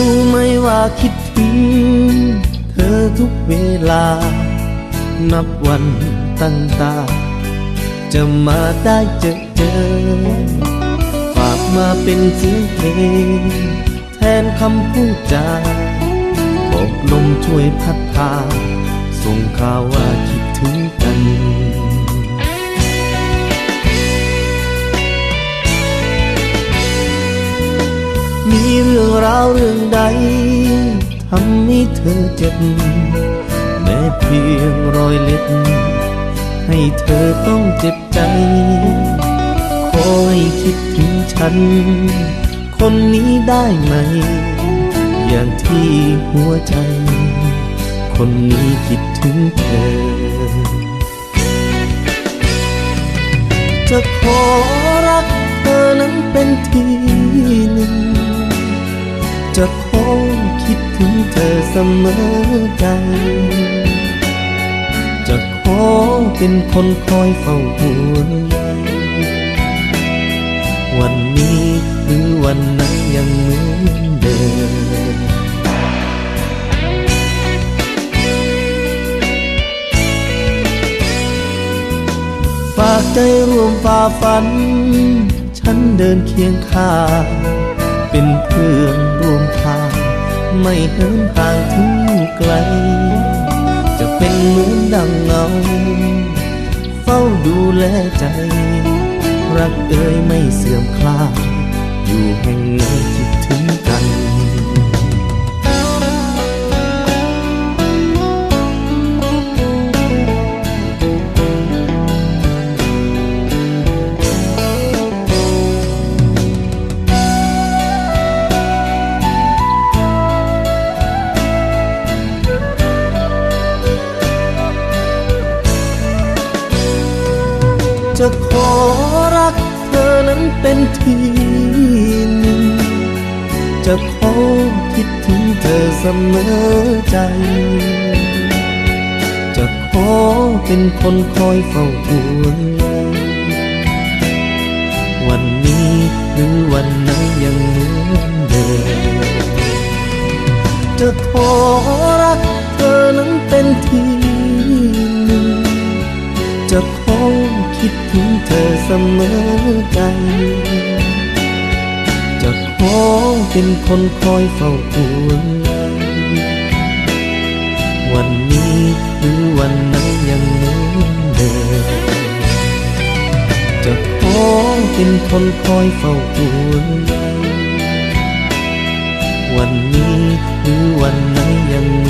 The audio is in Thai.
รู้ไหมว่าคิดถึงเธอทุกเวลา นับวันตั้งตา จะมาได้เจอเจอ ฝากมาเป็นเสียงเพลง แทนคำพูดจาบอกลมช่วยพัดพาส่งข่าวว่า เรื่องใดทำให้เธอเจ็บแม้เพียงรอยเล็บให้เธอต้องเจ็บใจ ขอให้คิดถึงฉัน คนนี้ได้ไหม อย่างที่หัวใจ คนนี้คิดถึงเธอ จะขอรักเธอนั้น ถึงเธอเสมอใจ จะขอเป็นคนคอยเฝ้าห่วงใยวันนี้หรือวันไหนยังเหมือนเดิมฝากใจร่วมฝ่าฟัน ฉันเดินเคียงข้างเป็นเพื่อนร่วมทาง ไม่เหินห่างถึงไกล จะเป็นเหมือนดังเงา เฝ้าดูแลใจ รักเอ่ยไม่เสื่อมคลายอยู่แห่งไหนคิดถึงกัน จะขอรักเธอนั้นเป็นที่หนึ่ง จะขอคิดถึงเธอเสมอใจ จะขอเป็นคนคอยเฝ้าห่วงใยวันนี้หรือวันไหนยังเหมือนเดิมจะขอ จะขอเป็นคนคอยเฝ้าห่วงวันนี้หรือวันไหนยังเหมือนเดิมจะขอเป็นคนคอยเฝ้าห่วงวันนี้หรือวันไหนยังเหมือน